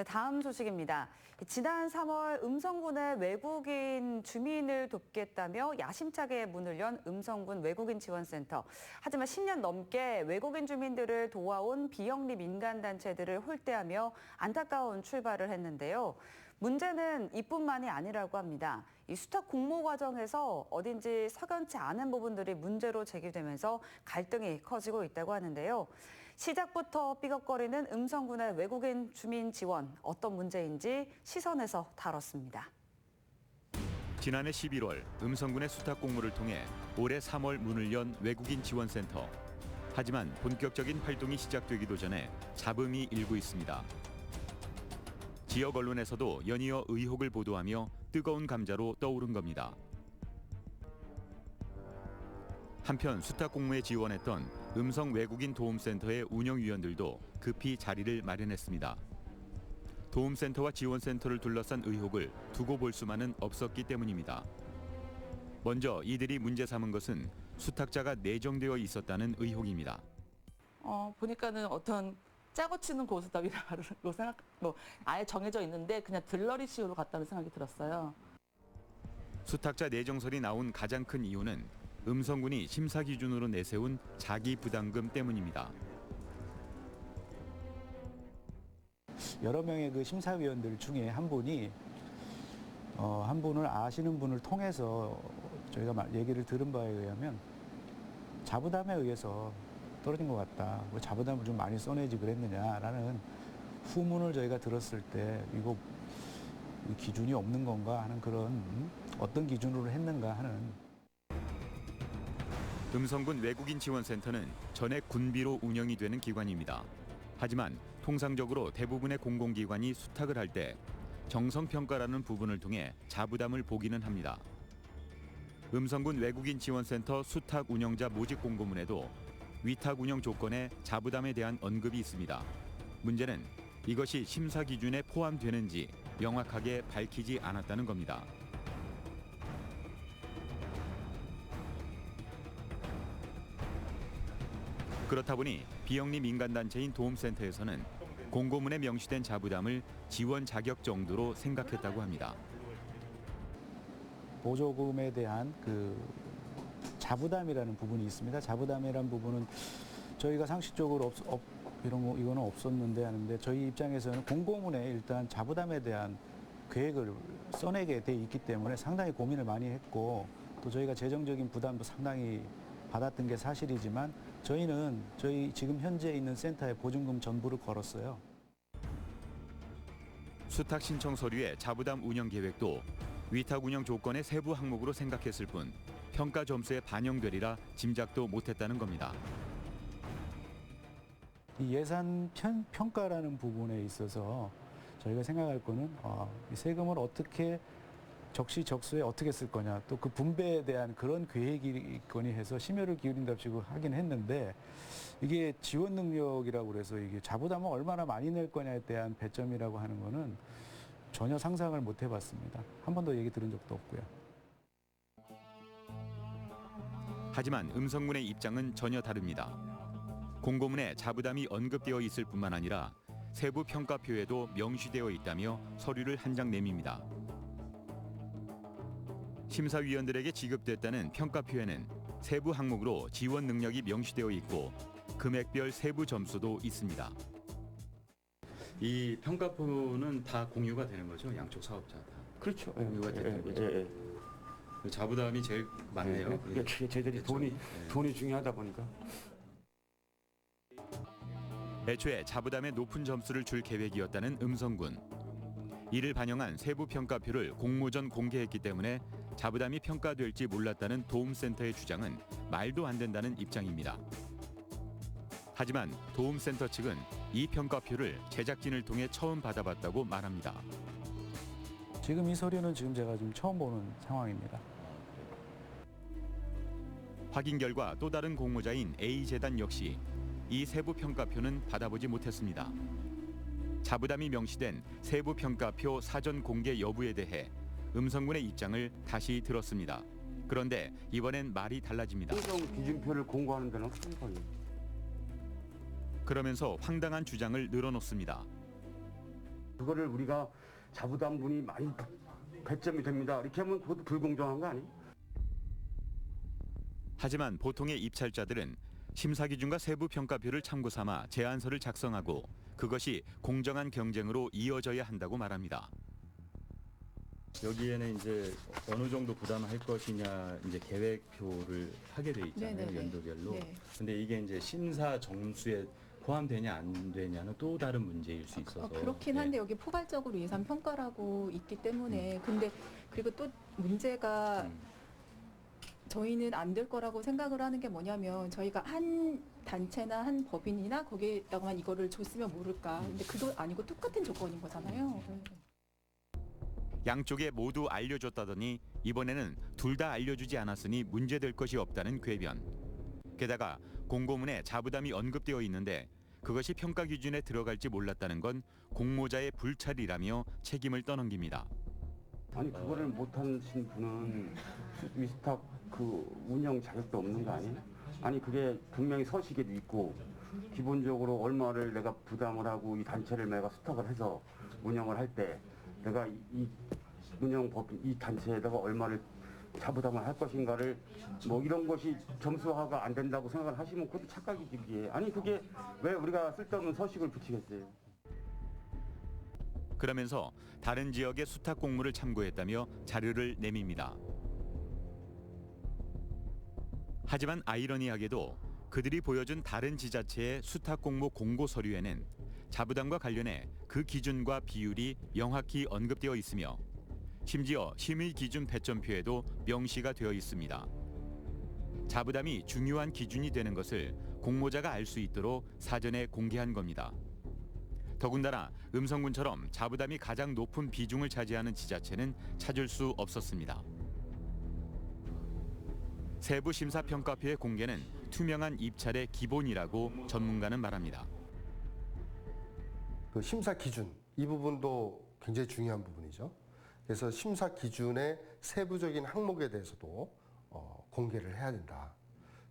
네, 다음 소식입니다. 지난 3월 음성군의 외국인 주민을 돕겠다며 야심차게 문을 연 음성군 외국인 지원센터. 하지만 10년 넘게 외국인 주민들을 도와온 비영리 민간단체들을 홀대하며 안타까운 출발을 했는데요. 문제는 이뿐만이 아니라고 합니다. 이 수탁 공모 과정에서 어딘지 석연치 않은 부분들이 문제로 제기되면서 갈등이 커지고 있다고 하는데요. 시작부터 삐걱거리는 음성군의 외국인 주민 지원 어떤 문제인지 시선에서 다뤘습니다. 지난해 11월 음성군의 수탁 공모를 통해 올해 3월 문을 연 외국인 지원센터. 하지만 본격적인 활동이 시작되기도 전에 잡음이 일고 있습니다. 지역 언론에서도 연이어 의혹을 보도하며 뜨거운 감자로 떠오른 겁니다. 한편 수탁 공모에 지원했던 음성 외국인 도움센터의 운영위원들도 급히 자리를 마련했습니다. 도움센터와 지원센터를 둘러싼 의혹을 두고 볼 수만은 없었기 때문입니다. 먼저 이들이 문제 삼은 것은 수탁자가 내정되어 있었다는 의혹입니다. 어, 보니까는 어떤 짜고 치는 고수답이라고 생각, 뭐, 아예 정해져 있는데 그냥 들러리식으로 갔다는 생각이 들었어요. 수탁자 내정설이 나온 가장 큰 이유는 음성군이 심사 기준으로 내세운 자기 부담금 때문입니다. 여러 명의 그 심사위원들 중에 한 분이 어, 한 분을 아시는 분을 통해서 저희가 말- 얘기를 들은 바에 의하면 자부담에 의해서 떨어진 것 같다. 왜 자부담을 좀 많이 써내지 그랬느냐라는 후문을 저희가 들었을 때 이거 이 기준이 없는 건가 하는 그런 음? 어떤 기준으로 했는가 하는 음성군 외국인 지원센터는 전액 군비로 운영이 되는 기관입니다. 하지만 통상적으로 대부분의 공공기관이 수탁을 할 때 정성평가라는 부분을 통해 자부담을 보기는 합니다. 음성군 외국인 지원센터 수탁 운영자 모집 공고문에도 위탁 운영 조건에 자부담에 대한 언급이 있습니다. 문제는 이것이 심사 기준에 포함되는지 명확하게 밝히지 않았다는 겁니다. 그렇다 보니 비영리 민간단체인 도움센터에서는 공고문에 명시된 자부담을 지원 자격 정도로 생각했다고 합니다. 보조금에 대한 그 자부담이라는 부분이 있습니다. 자부담이라는 부분은 저희가 상식적으로 없, 없 이런 거 이거는 없었는데 하는데 저희 입장에서는 공고문에 일단 자부담에 대한 계획을 써내게 돼 있기 때문에 상당히 고민을 많이 했고 또 저희가 재정적인 부담도 상당히 받았던 게 사실이지만 저희는 저희 지금 현재 있는 센터에 보증금 전부를 걸었어요. 수탁 신청 서류의 자부담 운영 계획도 위탁 운영 조건의 세부 항목으로 생각했을 뿐 평가 점수에 반영되리라 짐작도 못했다는 겁니다. 이 예산 편, 평가라는 부분에 있어서 저희가 생각할 거는 어, 이 세금을 어떻게 적시적소에 어떻게 쓸 거냐 또 그 분배에 대한 그런 계획이 있거니 해서 심혈을 기울인답시고 하긴 했는데 이게 지원 능력이라고 그래서 이게 자부담을 얼마나 많이 낼 거냐에 대한 배점이라고 하는 거는 전혀 상상을 못 해봤습니다. 한 번도 얘기 들은 적도 없고요. 하지만 음성군의 입장은 전혀 다릅니다. 공고문에 자부담이 언급되어 있을 뿐만 아니라 세부 평가표에도 명시되어 있다며 서류를 한 장 내밉니다. 심사위원들에게 지급됐다는 평가표에는 세부 항목으로 지원 능력이 명시되어 있고 금액별 세부 점수도 있습니다. 이 평가표는 다 공유가 되는 거죠? 양쪽 사업자 다. 그렇죠. 예, 공유가 됐던 예, 거죠? 예, 예. 그 자부담이 제일 많네요. 예, 그게 제- 쟤들이 그렇죠. 돈이 예. 돈이 중요하다 보니까. 애초에 자부담에 높은 점수를 줄 계획이었다는 음성군. 이를 반영한 세부 평가표를 공모 전 공개했기 때문에 자부담이 평가될지 몰랐다는 도움센터의 주장은 말도 안 된다는 입장입니다. 하지만 도움센터 측은 이 평가표를 제작진을 통해 처음 받아봤다고 말합니다. 지금 이 서류는 지금 제가 지금 처음 보는 상황입니다. 확인 결과 또 다른 공모자인 A재단 역시 이 세부 평가표는 받아보지 못했습니다. 자부담이 명시된 세부 평가표 사전 공개 여부에 대해 음성군의 입장을 다시 들었습니다. 그런데 이번엔 말이 달라집니다. 최종 기준표를 공고하는 데는 큰 거예요. 그러면서 황당한 주장을 늘어놓습니다. 그거를 우리가 자부담분이 많이 배점이 됩니다. 이렇게 하면 그것도 불공정한 거 아니에요? 하지만 보통의 입찰자들은 심사 기준과 세부 평가표를 참고 삼아 제안서를 작성하고 그것이 공정한 경쟁으로 이어져야 한다고 말합니다. 여기에는 이제 어느 정도 부담할 것이냐 이제 계획표를 하게 돼 있잖아요 네네네. 연도별로. 네. 근데 이게 이제 심사 점수에 포함되냐 안 되냐는 또 다른 문제일 수 있어서. 어, 그렇긴 예. 한데 여기 포괄적으로 예산 평가라고 있기 때문에 근데 그리고 또 문제가 음. 저희는 안 될 거라고 생각을 하는 게 뭐냐면 저희가 한 단체나 한 법인이나 거기에다가만 이거를 줬으면 모를까 근데 그거 아니고 똑같은 조건인 거잖아요. 음. 양쪽에 모두 알려줬다더니 이번에는 둘 다 알려주지 않았으니 문제될 것이 없다는 궤변. 게다가 공고문에 자부담이 언급되어 있는데 그것이 평가 기준에 들어갈지 몰랐다는 건 공모자의 불찰이라며 책임을 떠넘깁니다. 아니 그거를 못하신 분은 위스탁 그 운영 자격도 없는 거 아니에요? 아니 그게 분명히 서식에도 있고 기본적으로 얼마를 내가 부담을 하고 이 단체를 내가 스탁을 해서 운영을 할 때 내가 이, 이 운영법 이 단체에다가 얼마를 자부담을 할 것인가를 뭐 이런 것이 점수화가 안 된다고 생각을 하시면 그것도 착각이지 그게 아니 그게 왜 우리가 쓸데없는 서식을 붙이겠어요? 그러면서 다른 지역의 수탁 공모를 참고했다며 자료를 내밉니다. 하지만 아이러니하게도 그들이 보여준 다른 지자체의 수탁 공모 공고 서류에는 자부담과 관련해 그 기준과 비율이 명확히 언급되어 있으며 심지어 심의 기준 배점표에도 명시가 되어 있습니다. 자부담이 중요한 기준이 되는 것을 공모자가 알 수 있도록 사전에 공개한 겁니다. 더군다나 음성군처럼 자부담이 가장 높은 비중을 차지하는 지자체는 찾을 수 없었습니다. 세부 심사 평가표의 공개는 투명한 입찰의 기본이라고 전문가는 말합니다. 그 심사 기준 이 부분도 굉장히 중요한 부분이죠. 그래서 심사 기준의 세부적인 항목에 대해서도 어, 공개를 해야 된다.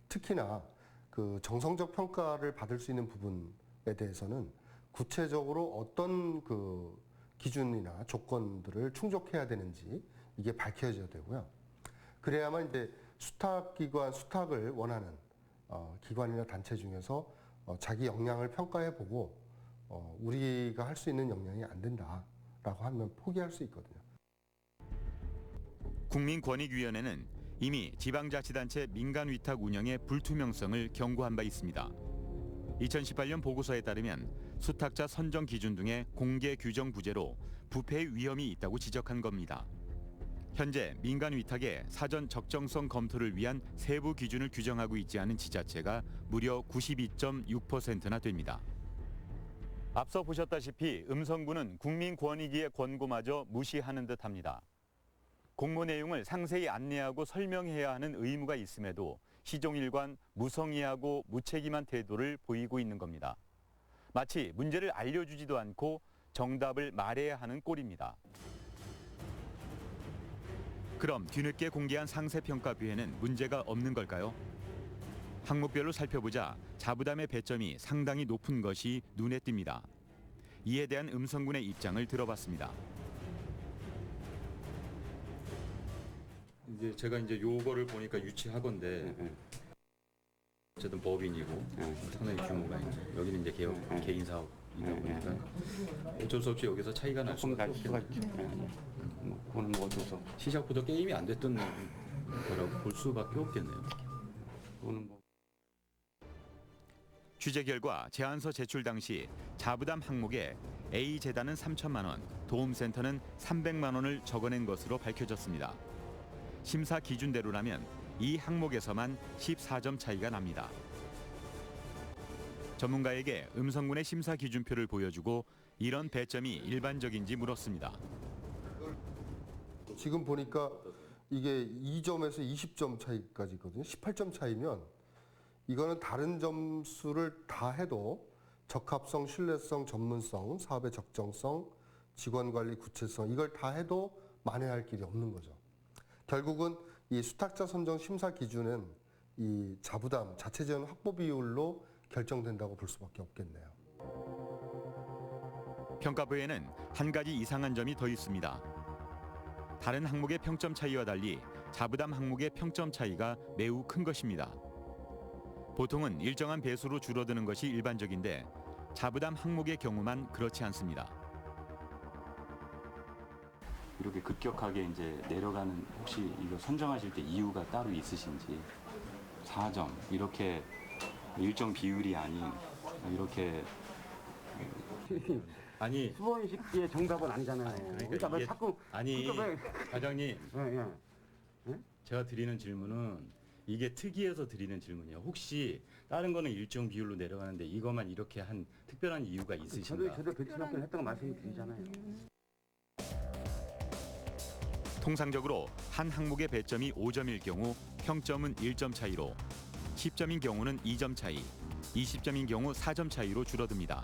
특히나 그 정성적 평가를 받을 수 있는 부분에 대해서는 구체적으로 어떤 그 기준이나 조건들을 충족해야 되는지 이게 밝혀져야 되고요. 그래야만 이제 수탁기관 수탁을 원하는 어, 기관이나 단체 중에서 어, 자기 역량을 평가해보고 어, 우리가 할 수 있는 역량이 안 된다라고 하면 포기할 수 있거든요. 국민권익위원회는 이미 지방자치단체 민간 위탁 운영의 불투명성을 경고한 바 있습니다. 2018년 보고서에 따르면 수탁자 선정 기준 등의 공개 규정 부재로 부패의 위험이 있다고 지적한 겁니다. 현재 민간 위탁의 사전 적정성 검토를 위한 세부 기준을 규정하고 있지 않은 지자체가 무려 92.6%나 됩니다. 앞서 보셨다시피 음성군은 국민권익위의 권고마저 무시하는 듯합니다. 공모 내용을 상세히 안내하고 설명해야 하는 의무가 있음에도 시종일관 무성의하고 무책임한 태도를 보이고 있는 겁니다. 마치 문제를 알려주지도 않고 정답을 말해야 하는 꼴입니다. 그럼 뒤늦게 공개한 상세 평가표에는 문제가 없는 걸까요? 항목별로 살펴보자 자부담의 배점이 상당히 높은 것이 눈에 띕니다. 이에 대한 음성군의 입장을 들어봤습니다. 이제 제가 이제 요거를 보니까 유치하건데 예, 예. 어쨌든 법인이고 예. 상당히 규모가 이제 여기는 이제 개업, 예. 개인 사업 이다 예, 보니까 어쩔 수 없이 여기서 차이가 날 조금 수가 날 수가. 있죠. 예, 예. 뭐 그거는 뭐 어쩌서 시작부터 게임이 안 됐던 거라고 볼 수밖에 없겠네요. 그거는 뭐. 취재 결과 제안서 제출 당시 자부담 항목에 A 재단은 3천만 원, 도움센터는 300만 원을 적어낸 것으로 밝혀졌습니다. 심사 기준대로라면 이 항목에서만 14점 차이가 납니다. 전문가에게 음성군의 심사 기준표를 보여주고 이런 배점이 일반적인지 물었습니다. 지금 보니까 이게 2점에서 20점 차이까지 있거든요. 18점 차이면 이거는 다른 점수를 다 해도 적합성, 신뢰성, 전문성, 사업의 적정성, 직원 관리 구체성 이걸 다 해도 만회할 길이 없는 거죠. 결국은 이 수탁자 선정 심사 기준은 이 자부담, 자체 지원 확보 비율로 결정된다고 볼 수밖에 없겠네요. 평가부에는 한 가지 이상한 점이 더 있습니다. 다른 항목의 평점 차이와 달리 자부담 항목의 평점 차이가 매우 큰 것입니다. 보통은 일정한 배수로 줄어드는 것이 일반적인데 자부담 항목의 경우만 그렇지 않습니다. 이렇게 급격하게 이제 내려가는 혹시 이거 선정하실 때 이유가 따로 있으신지 4점 이렇게 일정 비율이 아닌 이렇게 아니 수원식의 정답은 아니잖아요. 그러니까 왜 이게- 자꾸 아니 그러니까 과장님 왜, 예, 예. 제가 드리는 질문은 이게 특이해서 드리는 질문이에요. 혹시 다른 거는 일정 비율로 내려가는데 이것만 이렇게 한 특별한 이유가 저도 있으신가? 저도 배치학교 했던 거 말씀드리잖아요. 통상적으로 한 항목의 배점이 5점일 경우 평점은 1점 차이로 10점인 경우는 2점 차이, 20점인 경우 4점 차이로 줄어듭니다.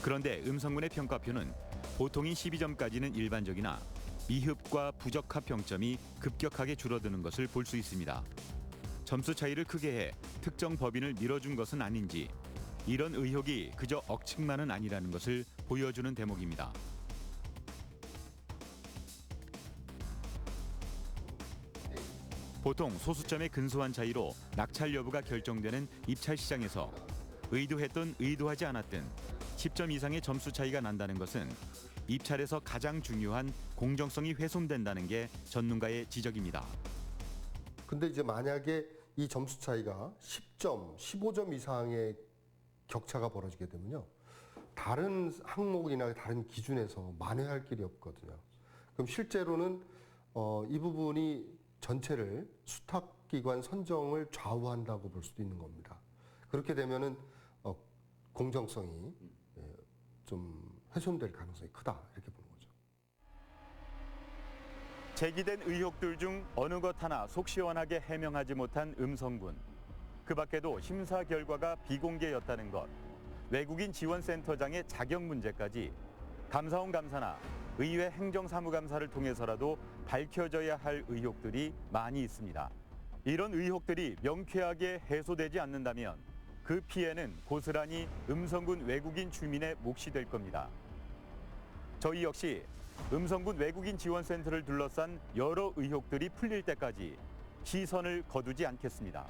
그런데 음성군의 평가표는 보통인 12점까지는 일반적이나 미흡과 부적합 평점이 급격하게 줄어드는 것을 볼 수 있습니다. 점수 차이를 크게 해 특정 법인을 밀어준 것은 아닌지 이런 의혹이 그저 억측만은 아니라는 것을 보여주는 대목입니다. 보통 소수점의 근소한 차이로 낙찰 여부가 결정되는 입찰 시장에서 의도했든 의도하지 않았든 10점 이상의 점수 차이가 난다는 것은 입찰에서 가장 중요한 공정성이 훼손된다는 게 전문가의 지적입니다. 근데 이제 만약에 이 점수 차이가 10점, 15점 이상의 격차가 벌어지게 되면요. 다른 항목이나 다른 기준에서 만회할 길이 없거든요. 그럼 실제로는 어, 이 부분이 전체를 수탁기관 선정을 좌우한다고 볼 수도 있는 겁니다. 그렇게 되면은 어, 공정성이 예, 좀 훼손될 가능성이 크다 이렇게 보는 거죠. 제기된 의혹들 중 어느 것 하나 속 시원하게 해명하지 못한 음성군. 그 밖에도 심사 결과가 비공개였다는 것, 외국인 지원센터장의 자격 문제까지 감사원 감사나 의회 행정사무감사를 통해서라도 밝혀져야 할 의혹들이 많이 있습니다. 이런 의혹들이 명쾌하게 해소되지 않는다면 그 피해는 고스란히 음성군 외국인 주민의 몫이 될 겁니다. 저희 역시 음성군 외국인 지원센터를 둘러싼 여러 의혹들이 풀릴 때까지 시선을 거두지 않겠습니다.